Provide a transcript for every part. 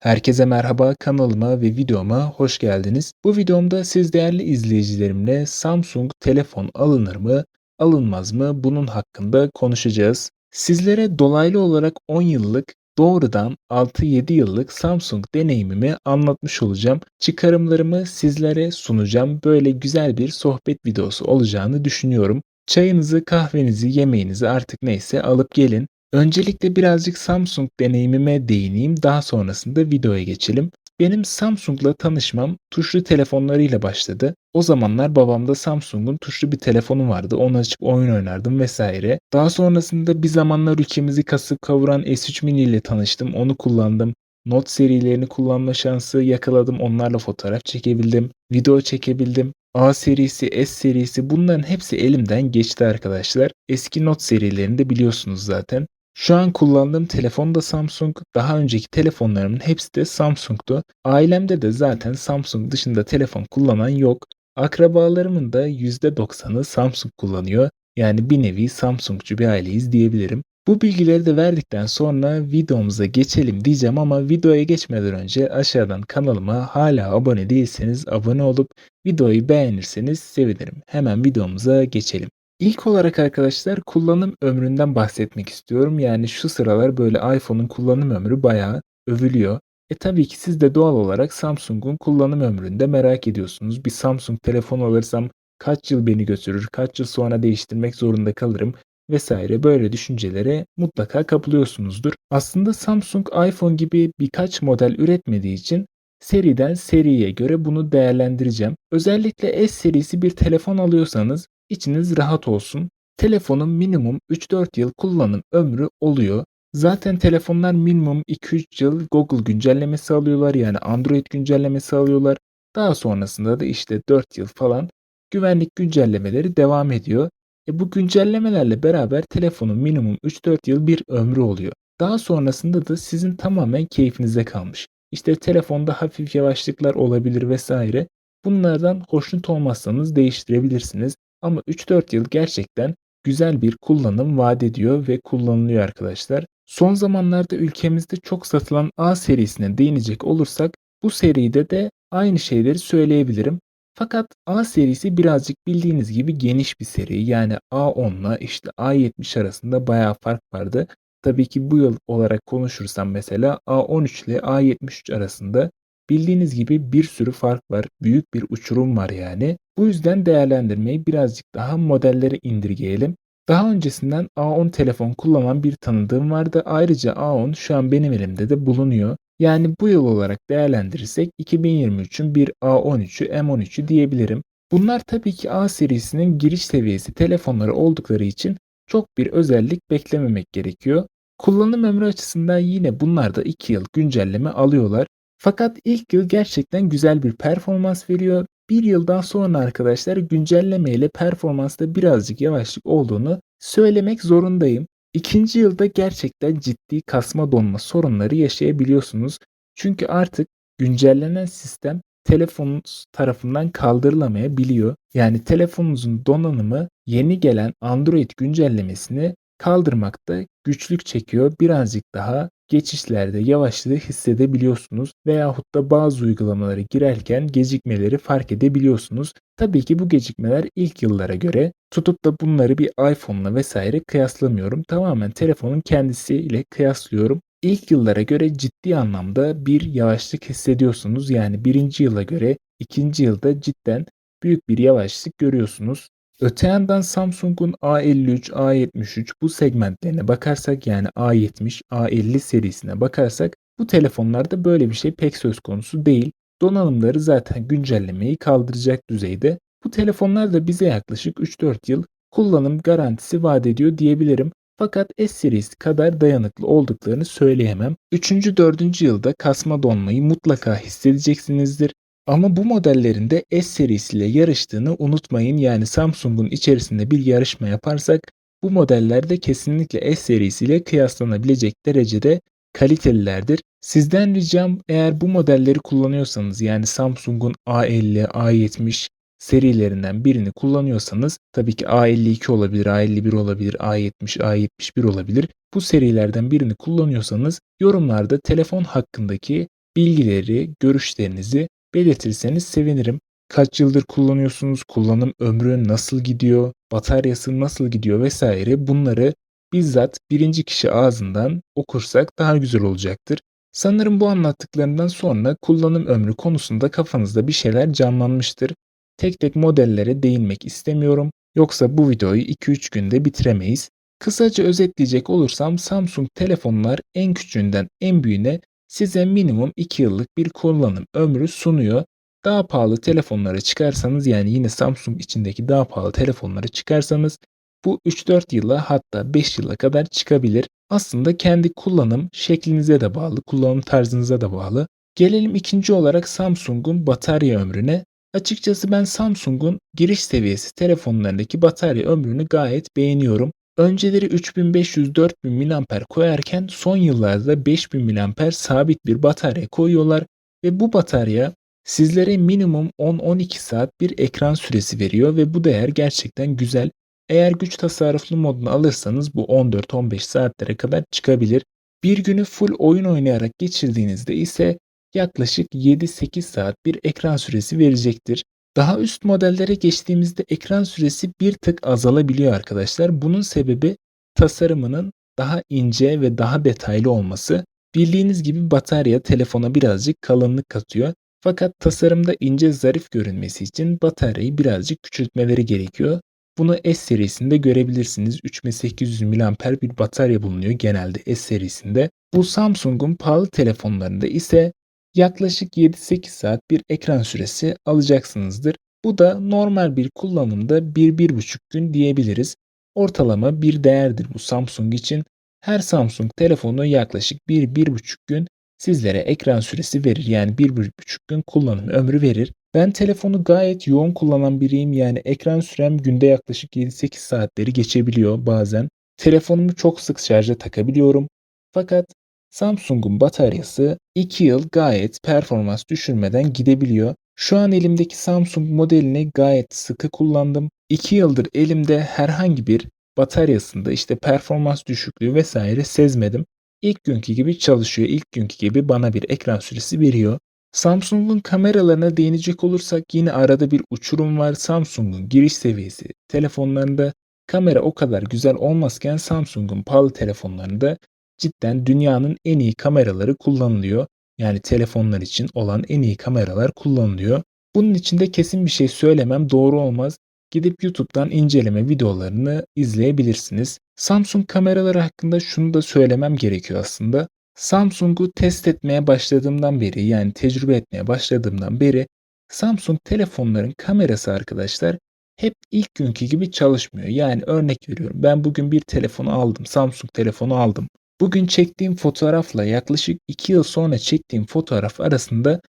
Herkese merhaba, kanalıma ve videoma hoş geldiniz. Bu videomda siz değerli izleyicilerimle Samsung telefon alınır mı, alınmaz mı bunun hakkında konuşacağız. Sizlere dolaylı olarak 10 yıllık, doğrudan 6-7 yıllık Samsung deneyimimi anlatmış olacağım. Çıkarımlarımı sizlere sunacağım. Böyle güzel bir sohbet videosu olacağını düşünüyorum. Çayınızı, kahvenizi, yemeğinizi artık neyse alıp gelin. Öncelikle birazcık Samsung deneyimime değineyim. Daha sonrasında videoya geçelim. Benim Samsung'la tanışmam tuşlu telefonlarıyla başladı. O zamanlar babamda Samsung'un tuşlu bir telefonu vardı. Onu açıp oyun oynardım vesaire. Daha sonrasında bir zamanlar ülkemizi kasıp kavuran S3 Mini ile tanıştım. Onu kullandım. Note serilerini kullanma şansı yakaladım. Onlarla fotoğraf çekebildim. Video çekebildim. A serisi, S serisi bunların hepsi elimden geçti arkadaşlar. Eski Note serilerini de biliyorsunuz zaten. Şu an kullandığım telefon da Samsung. Daha önceki telefonlarımın hepsi de Samsung'tu. Ailemde de zaten Samsung dışında telefon kullanan yok. Akrabalarımın da %90'ı Samsung kullanıyor. Yani bir nevi Samsungcu bir aileyiz diyebilirim. Bu bilgileri de verdikten sonra videomuza geçelim diyeceğim ama videoya geçmeden önce aşağıdan kanalıma hala abone değilseniz abone olup videoyu beğenirseniz sevinirim. Hemen videomuza geçelim. İlk olarak arkadaşlar kullanım ömründen bahsetmek istiyorum. Yani şu sıralar böyle iPhone'un kullanım ömrü bayağı övülüyor. E tabii ki siz de doğal olarak Samsung'un kullanım ömründe merak ediyorsunuz. Bir Samsung telefon alırsam kaç yıl beni götürür, kaç yıl sonra değiştirmek zorunda kalırım vesaire böyle düşüncelere mutlaka kapılıyorsunuzdur. Aslında Samsung iPhone gibi birkaç model üretmediği için seriden seriye göre bunu değerlendireceğim. Özellikle S serisi bir telefon alıyorsanız içiniz rahat olsun. Telefonun minimum 3-4 yıl kullanım ömrü oluyor. Zaten telefonlar minimum 2-3 yıl Google güncellemesi alıyorlar yani Android güncellemesi alıyorlar. Daha sonrasında da işte 4 yıl falan güvenlik güncellemeleri devam ediyor. E bu güncellemelerle beraber telefonun minimum 3-4 yıl bir ömrü oluyor. Daha sonrasında da sizin tamamen keyfinize kalmış. İşte telefonda hafif yavaşlıklar olabilir vesaire. Bunlardan hoşnut olmazsanız değiştirebilirsiniz. Ama 3-4 yıl gerçekten güzel bir kullanım vaat ediyor ve kullanılıyor arkadaşlar. Son zamanlarda ülkemizde çok satılan A serisine değinecek olursak bu seride de aynı şeyleri söyleyebilirim. Fakat A serisi birazcık bildiğiniz gibi geniş bir seri. Yani A10 ile işte A70 arasında bayağı fark vardı. Tabii ki bu yıl olarak konuşursam mesela A13 ile A73 arasında bildiğiniz gibi bir sürü fark var. Büyük bir uçurum var yani. Bu yüzden değerlendirmeyi birazcık daha modellere indirgeyelim. Daha öncesinden A10 telefon kullanan bir tanıdığım vardı. Ayrıca A10 şu an benim elimde de bulunuyor. Yani bu yıl olarak değerlendirirsek 2023'ün bir A13'ü M13'ü diyebilirim. Bunlar tabii ki A serisinin giriş seviyesi telefonları oldukları için çok bir özellik beklememek gerekiyor. Kullanım ömrü açısından yine bunlar da 2 yıl güncelleme alıyorlar. Fakat ilk yıl gerçekten güzel bir performans veriyor. Bir yıldan sonra arkadaşlar güncelleme ile performansta birazcık yavaşlık olduğunu söylemek zorundayım. İkinci yılda gerçekten ciddi kasma donma sorunları yaşayabiliyorsunuz. Çünkü artık güncellenen sistem telefonunuz tarafından kaldırılamayabiliyor. Yani telefonunuzun donanımı yeni gelen Android güncellemesini kaldırmakta güçlük çekiyor. Birazcık daha geçişlerde yavaşlığı hissedebiliyorsunuz veyahut da bazı uygulamaları girerken gecikmeleri fark edebiliyorsunuz. Tabii ki bu gecikmeler ilk yıllara göre tutup da bunları bir iPhone'la vesaire kıyaslamıyorum. Tamamen telefonun kendisiyle kıyaslıyorum. İlk yıllara göre ciddi anlamda bir yavaşlık hissediyorsunuz. Yani birinci yıla göre ikinci yılda cidden büyük bir yavaşlık görüyorsunuz. Öte yandan Samsung'un A53, A73 bu segmentlerine bakarsak yani A70, A50 serisine bakarsak bu telefonlarda böyle bir şey pek söz konusu değil. Donanımları zaten güncellemeyi kaldıracak düzeyde. Bu telefonlar da bize yaklaşık 3-4 yıl kullanım garantisi vaat ediyor diyebilirim. Fakat S serisi kadar dayanıklı olduklarını söyleyemem. 3. 4. yılda kasma donmayı mutlaka hissedeceksinizdir. Ama bu modellerin de S serisiyle yarıştığını unutmayın. Yani Samsung'un içerisinde bir yarışma yaparsak bu modeller de kesinlikle S serisiyle kıyaslanabilecek derecede kalitelilerdir. Sizden ricam eğer bu modelleri kullanıyorsanız yani Samsung'un A50, A70 serilerinden birini kullanıyorsanız tabii ki A52 olabilir, A51 olabilir, A70, A71 olabilir. Bu serilerden birini kullanıyorsanız yorumlarda telefon hakkındaki bilgileri, görüşlerinizi belirtirseniz sevinirim. Kaç yıldır kullanıyorsunuz, kullanım ömrü nasıl gidiyor, bataryası nasıl gidiyor vesaire bunları bizzat birinci kişi ağzından okursak daha güzel olacaktır. Sanırım bu anlattıklarından sonra kullanım ömrü konusunda kafanızda bir şeyler canlanmıştır. Tek tek modellere değinmek istemiyorum. Yoksa bu videoyu 2-3 günde bitiremeyiz. Kısaca özetleyecek olursam Samsung telefonlar en küçüğünden en büyüğüne size minimum 2 yıllık bir kullanım ömrü sunuyor. Daha pahalı telefonlara çıkarsanız yani yine Samsung içindeki daha pahalı telefonlara çıkarsanız bu 3-4 yıla hatta 5 yıla kadar çıkabilir. Aslında kendi kullanım şeklinize de bağlı, kullanım tarzınıza da bağlı. Gelelim ikinci olarak Samsung'un batarya ömrüne. Açıkçası ben Samsung'un giriş seviyesi telefonlarındaki batarya ömrünü gayet beğeniyorum. Önceleri 3500-4000 mAh koyarken son yıllarda 5000 mAh sabit bir batarya koyuyorlar ve bu batarya sizlere minimum 10-12 saat bir ekran süresi veriyor ve bu değer gerçekten güzel. Eğer güç tasarruflu modunu alırsanız bu 14-15 saatlere kadar çıkabilir. Bir günü full oyun oynayarak geçirdiğinizde ise yaklaşık 7-8 saat bir ekran süresi verecektir. Daha üst modellere geçtiğimizde ekran süresi bir tık azalabiliyor arkadaşlar. Bunun sebebi tasarımının daha ince ve daha detaylı olması. Bildiğiniz gibi batarya telefona birazcık kalınlık katıyor. Fakat tasarımda ince zarif görünmesi için bataryayı birazcık küçültmeleri gerekiyor. Bunu S serisinde görebilirsiniz. 3800 mAh bir batarya bulunuyor genelde S serisinde. Bu Samsung'un pahalı telefonlarında ise yaklaşık 7-8 saat bir ekran süresi alacaksınızdır. Bu da normal bir kullanımda 1-1,5 gün diyebiliriz. Ortalama bir değerdir bu Samsung için. Her Samsung telefonu yaklaşık 1-1,5 gün sizlere ekran süresi verir. Yani 1-1,5 gün kullanım ömrü verir. Ben telefonu gayet yoğun kullanan biriyim. Yani ekran sürem günde yaklaşık 7-8 saatleri geçebiliyor bazen. Telefonumu çok sık şarja takabiliyorum. Fakat Samsung'un bataryası 2 yıl gayet performans düşürmeden gidebiliyor. Şu an elimdeki Samsung modelini gayet sıkı kullandım. 2 yıldır elimde herhangi bir bataryasında işte performans düşüklüğü vesaire sezmedim. İlk günkü gibi çalışıyor. İlk günkü gibi bana bir ekran süresi veriyor. Samsung'un kameralarına değinecek olursak yine arada bir uçurum var. Samsung'un giriş seviyesi telefonlarında kamera o kadar güzel olmazken Samsung'un pahalı telefonlarında cidden dünyanın en iyi kameraları kullanılıyor. Yani telefonlar için olan en iyi kameralar kullanılıyor. Bunun için de kesin bir şey söylemem doğru olmaz. Gidip YouTube'dan inceleme videolarını izleyebilirsiniz. Samsung kameraları hakkında şunu da söylemem gerekiyor aslında. Samsung'u test etmeye başladığımdan beri yani tecrübe etmeye başladığımdan beri Samsung telefonların kamerası arkadaşlar hep ilk günkü gibi çalışmıyor. Yani örnek veriyorum ben bugün bir telefonu aldım Samsung telefonu aldım. Bugün çektiğim fotoğrafla yaklaşık 2 yıl sonra çektiğim fotoğraf arasında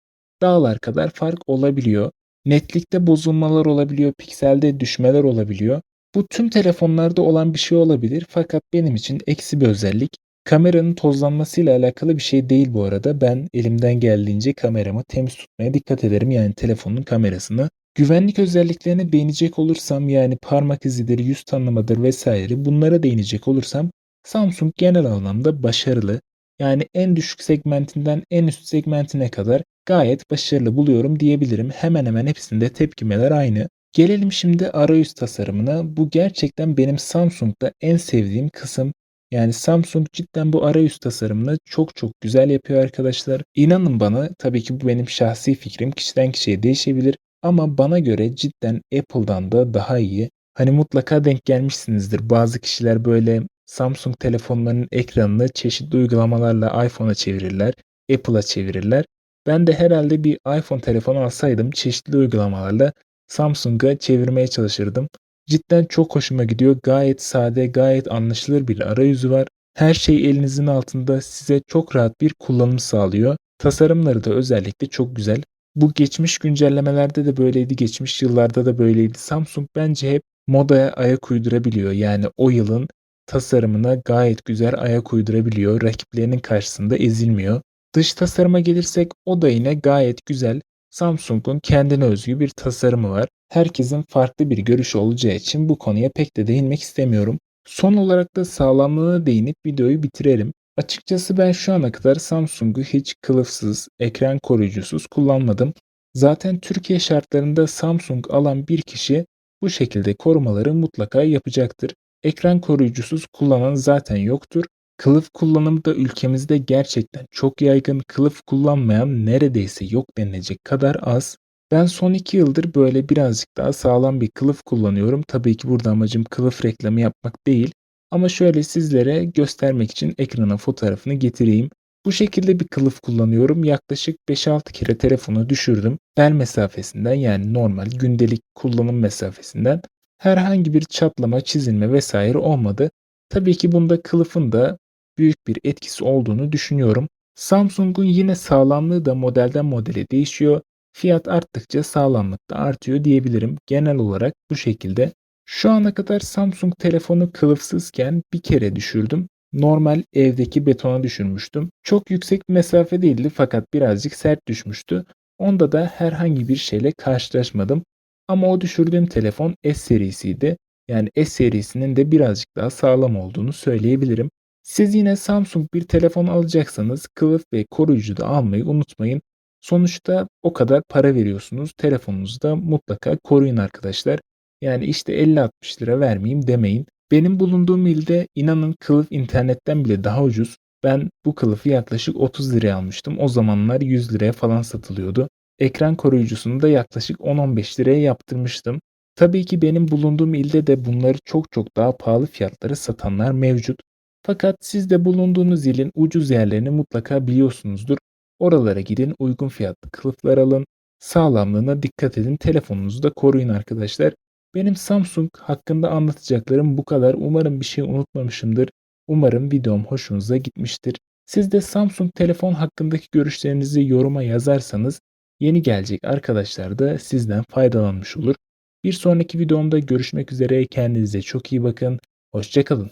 dağlar kadar fark olabiliyor. Netlikte bozulmalar olabiliyor, pikselde düşmeler olabiliyor. Bu tüm telefonlarda olan bir şey olabilir fakat benim için eksi bir özellik. Kameranın tozlanmasıyla alakalı bir şey değil bu arada. Ben elimden geldiğince kameramı temiz tutmaya dikkat ederim. Yani telefonun kamerasını. Güvenlik özelliklerine değinecek olursam yani parmak izidir, yüz tanımadır vesaire bunlara değinecek olursam Samsung genel anlamda başarılı. Yani en düşük segmentinden en üst segmentine kadar gayet başarılı buluyorum diyebilirim. Hemen hemen hepsinde tepkimeler aynı. Gelelim şimdi arayüz tasarımına. Bu gerçekten benim Samsung'da en sevdiğim kısım. Yani Samsung cidden bu arayüz tasarımını çok çok güzel yapıyor arkadaşlar. İnanın bana tabii ki bu benim şahsi fikrim. Kişiden kişiye değişebilir. Ama bana göre cidden Apple'dan da daha iyi. Hani mutlaka denk gelmişsinizdir. Bazı kişiler böyle Samsung telefonlarının ekranını çeşitli uygulamalarla iPhone'a çevirirler, Apple'a çevirirler. Ben de herhalde bir iPhone telefonu alsaydım çeşitli uygulamalarla Samsung'a çevirmeye çalışırdım. Cidden çok hoşuma gidiyor. Gayet sade, gayet anlaşılır bir arayüzü var. Her şey elinizin altında size çok rahat bir kullanım sağlıyor. Tasarımları da özellikle çok güzel. Bu geçmiş güncellemelerde de böyleydi, geçmiş yıllarda da böyleydi. Samsung bence hep modaya ayak uydurabiliyor. Yani o yılın tasarımına gayet güzel ayak uydurabiliyor. Rakiplerinin karşısında ezilmiyor. Dış tasarıma gelirsek o da yine gayet güzel. Samsung'un kendine özgü bir tasarımı var. Herkesin farklı bir görüşü olacağı için bu konuya pek de değinmek istemiyorum. Son olarak da sağlamlığına değinip videoyu bitirelim. Açıkçası ben şu ana kadar Samsung'u hiç kılıfsız, ekran koruyucusuz kullanmadım. Zaten Türkiye şartlarında Samsung alan bir kişi bu şekilde korumaları mutlaka yapacaktır. Ekran koruyucusuz kullanan zaten yoktur. Kılıf kullanımı da ülkemizde gerçekten çok yaygın. Kılıf kullanmayan neredeyse yok denilecek kadar az. Ben son 2 yıldır böyle birazcık daha sağlam bir kılıf kullanıyorum. Tabii ki burada amacım kılıf reklamı yapmak değil. Ama şöyle sizlere göstermek için ekrana fotoğrafını getireyim. Bu şekilde bir kılıf kullanıyorum. Yaklaşık 5-6 kere telefonu düşürdüm. Bel mesafesinden yani normal gündelik kullanım mesafesinden herhangi bir çatlama, çizilme vesaire olmadı. Tabii ki bunda kılıfın da büyük bir etkisi olduğunu düşünüyorum. Samsung'un yine sağlamlığı da modelden modele değişiyor. Fiyat arttıkça sağlamlık da artıyor diyebilirim. Genel olarak bu şekilde. Şu ana kadar Samsung telefonu kılıfsızken bir kere düşürdüm. Normal evdeki betona düşürmüştüm. Çok yüksek bir mesafe değildi fakat birazcık sert düşmüştü. Onda da herhangi bir şeyle karşılaşmadım. Ama o düşürdüğüm telefon S serisiydi. Yani S serisinin de birazcık daha sağlam olduğunu söyleyebilirim. Siz yine Samsung bir telefon alacaksanız kılıf ve koruyucu da almayı unutmayın. Sonuçta o kadar para veriyorsunuz. Telefonunuzu da mutlaka koruyun arkadaşlar. Yani işte 50-60 lira vermeyeyim demeyin. Benim bulunduğum ilde inanın kılıf internetten bile daha ucuz. Ben bu kılıfı yaklaşık 30 liraya almıştım. O zamanlar 100 liraya falan satılıyordu. Ekran koruyucusunu da yaklaşık 10-15 liraya yaptırmıştım. Tabii ki benim bulunduğum ilde de bunları çok çok daha pahalı fiyatlara satanlar mevcut. Fakat siz de bulunduğunuz ilin ucuz yerlerini mutlaka biliyorsunuzdur. Oralara gidin, uygun fiyatlı kılıflar alın. Sağlamlığına dikkat edin. Telefonunuzu da koruyun arkadaşlar. Benim Samsung hakkında anlatacaklarım bu kadar. Umarım bir şey unutmamışımdır. Umarım videom hoşunuza gitmiştir. Siz de Samsung telefon hakkındaki görüşlerinizi yoruma yazarsanız yeni gelecek arkadaşlar da sizden faydalanmış olur. Bir sonraki videomda görüşmek üzere. Kendinize çok iyi bakın. Hoşçakalın.